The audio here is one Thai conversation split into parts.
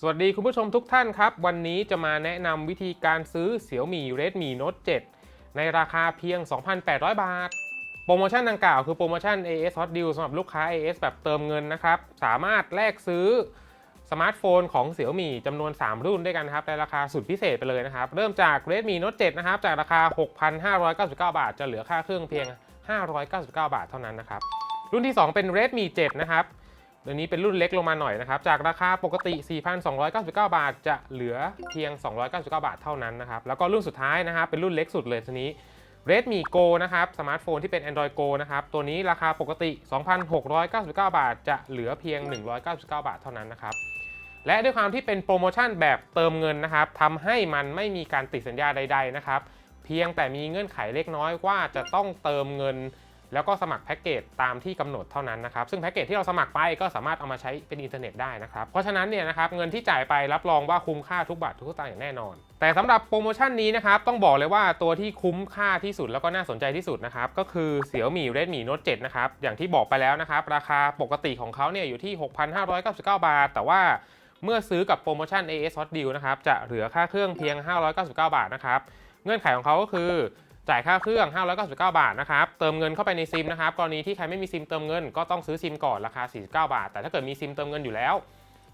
สวัสดีคุณผู้ชมทุกท่านครับ วันนี้จะมาแนะนำวิธีการซื้อ Xiaomi Redmi Note 7 ในราคาเพียง 2,800 บาท โปรโมชั่นดังกล่าวคือโปรโมชั่น AS Hot Deal สำหรับลูกค้า AS แบบเติมเงินนะครับ สามารถแลกซื้อสมาร์ทโฟนของ Xiaomi จำนวน 3 รุ่นด้วยกันครับ ในราคาสุดพิเศษไปเลยนะครับ เริ่มจาก Redmi Note 7 นะครับ จากราคา 6,599 บาท จะเหลือค่าเครื่องเพียง 599 บาทเท่านั้นนะครับ รุ่นที่ 2 เป็น Redmi 7 นะครับ ตัวนี้เป็นรุ่นเล็กลงมาหน่อยนะครับ จากราคาปกติ 4,299 บาท จะเหลือเพียง 299 บาทเท่านั้นนะครับ แล้วก็รุ่นสุดท้ายนะครับ เป็นรุ่นเล็กสุดเลยทีนี้ Redmi Go นะครับ สมาร์ทโฟนที่เป็น Android Go นะครับ ตัวนี้ราคาปกติ 2,699 บาท จะเหลือเพียง 199 บาทเท่านั้นนะครับ และด้วยความที่เป็นโปรโมชั่นแบบเติมเงินนะครับทำให้มันไม่มีการติดสัญญาใด ๆ นะครับ เพียงแต่มีเงื่อนไขเล็กน้อยว่าจะต้องเติมเงิน แล้วก็สมัครแพ็กเกจตามที่กำหนดเท่านั้นนะครับ ซึ่งแพ็กเกจที่เราสมัครไปก็สามารถเอามาใช้เป็นอินเทอร์เน็ตได้นะครับ เพราะฉะนั้นเนี่ยนะครับเงินที่จ่ายไปรับรองว่าคุ้มค่าทุกบาททุกสตางค์อย่างแน่นอน แต่สำหรับโปรโมชั่นนี้นะครับต้องบอกเลยว่าตัวที่คุ้มค่าที่สุดแล้วก็น่าสนใจที่สุดนะครับก็คือ Xiaomi Redmi Note 7นะครับอย่างที่บอกไปแล้วนะครับราคาปกติของเขาเนี่ยอยู่ที่ 6,599 บาท แต่ว่าเมื่อซื้อกับโปรโมชั่น AS Hot Deal นะครับจะเหลือค่าเครื่องเพียง 599 บาทนะครับเงื่อนไขของเขาก็คือ จ่ายค่าเครื่อง 599 บาทนะครับ เติมเงินเข้าไปในซิมนะครับ กรณีที่ใครไม่มีซิมเติมเงินก็ต้องซื้อซิมก่อนราคา 49 บาท แต่ถ้าเกิดมีซิมเติมเงินอยู่แล้ว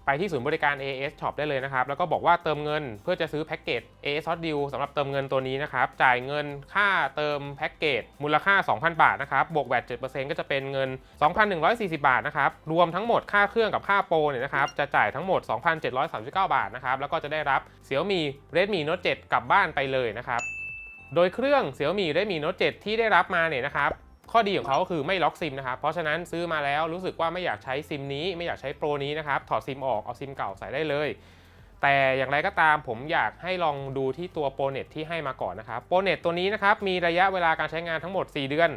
ไปที่ศูนย์บริการ AS Shop ได้เลยนะครับ แล้วก็บอกว่าเติมเงินเพื่อจะซื้อแพ็กเกจ AS Hot Deal สำหรับเติมเงินตัวนี้นะครับ จ่ายเงินค่าเติมแพ็กเกจมูลค่า 2,000 บาทนะครับ บวกแวด7%ก็จะเป็นเงิน 2,140 บาทนะครับ รวมทั้งหมดค่าเครื่องกับค่าโปรเนี่ยนะครับ จะจ่ายทั้งหมด 2,739 บาทนะครับ แล้วก็จะได้รับ Xiaomi Redmi Note 7 กลับบ้านไปเลยนะครับ โดยเครื่อง Xiaomi Redmi Note 7 ที่ได้รับมาเนี่ยนะครับข้อดีของเขาคือไม่ล็อกซิมนะครับ เพราะฉะนั้นซื้อมาแล้วรู้สึกว่าไม่อยากใช้ซิมนี้ไม่อยากใช้โปรนี้นะครับ ถอดซิมออกเอาซิมเก่าใส่ได้เลย แต่อย่างไรก็ตามผมอยากให้ลองดูที่ตัวโปรเน็ตที่ให้มาก่อนนะครับโปรเน็ตตัวนี้นะครับมีระยะเวลาการใช้งานทั้งหมด 4 เดือน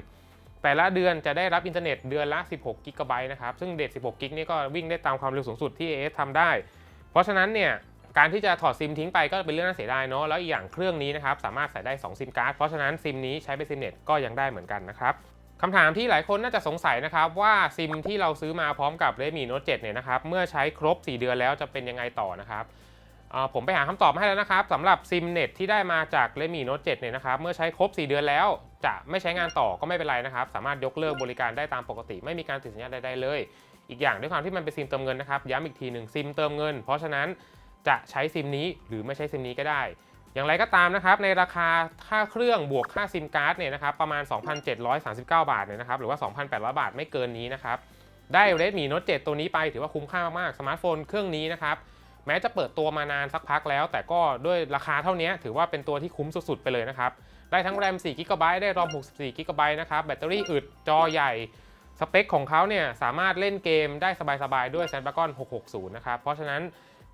แต่ละเดือนจะได้รับอินเทอร์เน็ตเดือนละ 16กิกะไบต์นะครับ ซึ่งเด็ด 16กิกนี่ก็วิ่งได้ตามความเร็วสูงสุดที่ AS ทำได้ เพราะฉะนั้นเนี่ย การที่จะถอดซิมทิ้งไปก็เป็นเรื่องน่าเสียดายเนาะแล้วอีกอย่างเครื่องนี้นะครับสามารถใส่ได้2ซิมการ์ดเพราะฉะนั้นซิมนี้ใช้เป็นซิมเน็ตก็ยังได้เหมือนกันนะครับคำถามที่หลายคนน่าจะสงสัยนะครับว่าซิมที่เราซื้อมาพร้อมกับ Redmi Note 7เนี่ยนะครับเมื่อใช้ครบ 4 เดือนแล้วจะเป็นยังไงต่อนะครับผมไปหาคำตอบมาให้แล้วนะครับสำหรับซิมเน็ตที่ได้มาจาก Redmi Note 7เนี่ยนะครับเมื่อใช้ครบ 4 เดือนแล้ว จะไม่ใช้งานต่อก็ไม่เป็นไรนะครับ สามารถยกเลิกบริการได้ตามปกติ ไม่มีการติดสัญญาใดๆเลย อีกอย่างด้วยความที่มันเป็นซิมเติมเงินนะครับย้ำอีกทีหนึ่งซิมเติมเงิน เพราะฉะนั้น จะใช้ซิมนี้หรือไม่ใช้ซิมนี้ก็ได้ อย่างไรก็ตามนะครับ ในราคาค่าเครื่องบวกค่าซิมการ์ดเนี่ยนะครับประมาณ 2,739 บาทเนี่ยนะครับหรือว่า 2,800 บาทไม่เกินนี้นะครับได้ Redmi Note 7 ตัวนี้ไปถือว่าคุ้มค่ามากๆสมาร์ทโฟนเครื่องนี้นะครับแม้จะเปิดตัวมานานสักพักแล้ว แต่ก็ด้วยราคาเท่านี้ถือว่าเป็นตัวที่คุ้มสุดๆ ไปเลยนะครับ ได้ทั้งแรม4 g b ได้รอม64 g b นะครับ แบตเตอรี่อึด จอใหญ่ สเปคของเขาเนี่ยสามารถเล่นเกมได้สบายๆ ด้วย Snapdragon 660 นะครับ เพราะฉะนั้น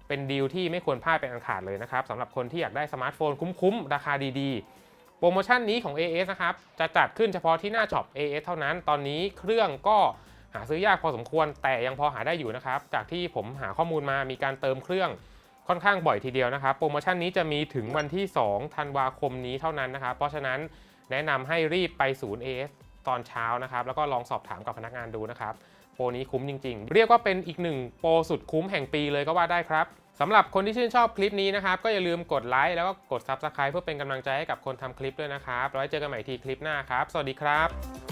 เป็นดีลที่ไม่ควรพลาดเป็นอันขาดเลยนะครับสำหรับคนที่อยากได้สมาร์ทโฟนคุ้มๆ ราคาดีๆ โปรโมชั่นนี้ของ AS นะครับ จะจัดขึ้นเฉพาะที่หน้าช็อป AS เท่านั้น ตอนนี้เครื่องก็หาซื้อยากพอสมควร แต่ยังพอหาได้อยู่นะครับ จากที่ผมหาข้อมูลมามีการเติมเครื่องค่อนข้างบ่อยทีเดียวนะครับ โปรโมชั่นนี้จะมีถึงวันที่ 2 ธันวาคมนี้เท่านั้นนะครับ เพราะฉะนั้นแนะนำให้รีบไปศูนย์ AS ตอนเช้านะครับ แล้วก็ลองสอบถามกับพนักงานดูนะครับ โปรนี้คุ้มจริง ๆ เรียกว่าเป็นอีกหนึ่งโปรสุดคุ้มแห่งปีเลยก็ว่าได้ครับสำหรับคนที่ชื่นชอบคลิปนี้นะครับ ก็อย่าลืมกดไลค์แล้วก็กด Subscribe เพื่อเป็นกำลังใจให้กับคนทำคลิปด้วยนะครับแล้วไว้เจอกันใหม่ทีคลิปหน้าครับ สวัสดีครับ